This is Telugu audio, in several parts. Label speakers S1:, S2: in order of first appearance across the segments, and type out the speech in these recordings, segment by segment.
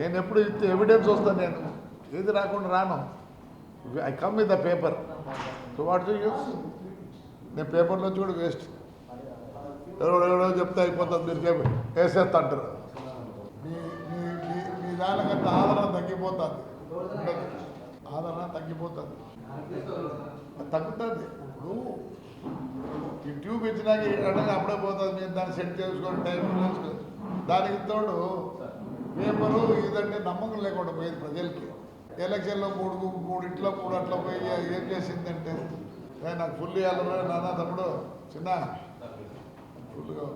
S1: నేను ఎప్పుడు ఇస్తే ఎవిడెన్స్ వస్తాను నేను. ఏది రాకుండా రాను. I come with the paper so what to use నేను పేపర్లో చూడు కూడా వేస్ట్ ఎవరో ఎవరో చెప్తే అయిపోతుంది మీరు వేసేస్తా అంటారు మీ మీ మీ మీ ఆదరణ తగ్గిపోతుంది. ఆదరణ తగ్గిపోతుంది. తగ్గుతుంది. ఇప్పుడు ఈ ట్యూబ్ ఇచ్చినాక ఎక్కడైనా అప్పుడే పోతుంది. మీరు దాన్ని సెట్ చేసుకొని టైం చేసుకొని దానికి తోడు పేపరు ఇదంటే నమ్మకం లేకుండా పోయేది ప్రజలకి. ఎలక్షన్లో మూడు మూడు ఇట్లా మూడు అట్లా పోయి ఏం చేసిందంటే నేను నాకు ఫుల్ ఇవ్వాలి నాన్న తమ్ముడు చిన్న. ఫుల్గా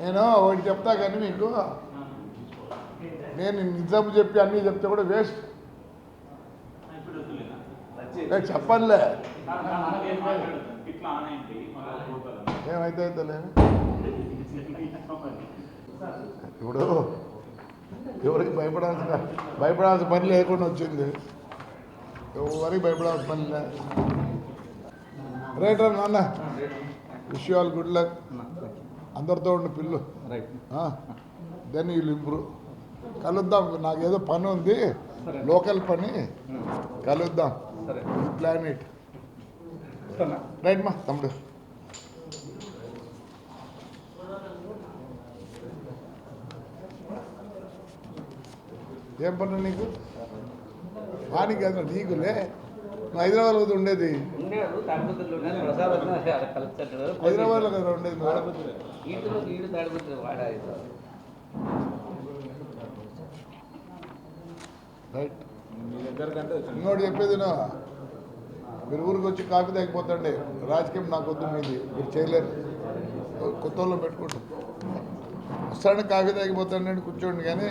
S1: నేను ఒకటి చెప్తా కానీ మీకు నేను నిజం చెప్పి అన్నీ చెప్తే కూడా వేస్ట్.
S2: ఇప్పుడు ఏమైతే
S1: నేను చెప్పనులే ఇప్పుడు ఎవరికి భయపడాల్సిన భయపడాల్సిన పని లేకుండా వచ్చింది. ఎవరికి భయపడాల్సిన పని లే. రైట్ నాన్న. విష్ ఆల్ గుడ్ లక్ అందరితో ఉండి పిల్లు.
S3: రైట్
S1: దెన్ యూ ఇంప్రూవ్ కలుద్దాం. నాకేదో పని ఉంది. లోకల్ పని. కలుద్దాం.
S3: సరే.
S1: ప్లాన్ ఇట్
S3: వస్తున్నా
S1: రైట్ మా తమ్ముడు. ఏం పని నీకు? వానికి కదా నీకులే. హైదరాబాద్లో కదా ఉండేది హైదరాబాద్లో కదా ఉండేది రైట్.
S3: మీ దగ్గర కంటే
S1: ఇంకోటి చెప్పేది విను. మీరు ఊరికి వచ్చి కాఫీ తాగిపోతండి. రాజకీయం నాకు వద్దు మీది. మీరు చేయలేరు. కొత్త వాళ్ళు పెట్టుకుంటాం. వస్తాడు కాఫీ తాగిపోతాండి కూర్చోండి కానీ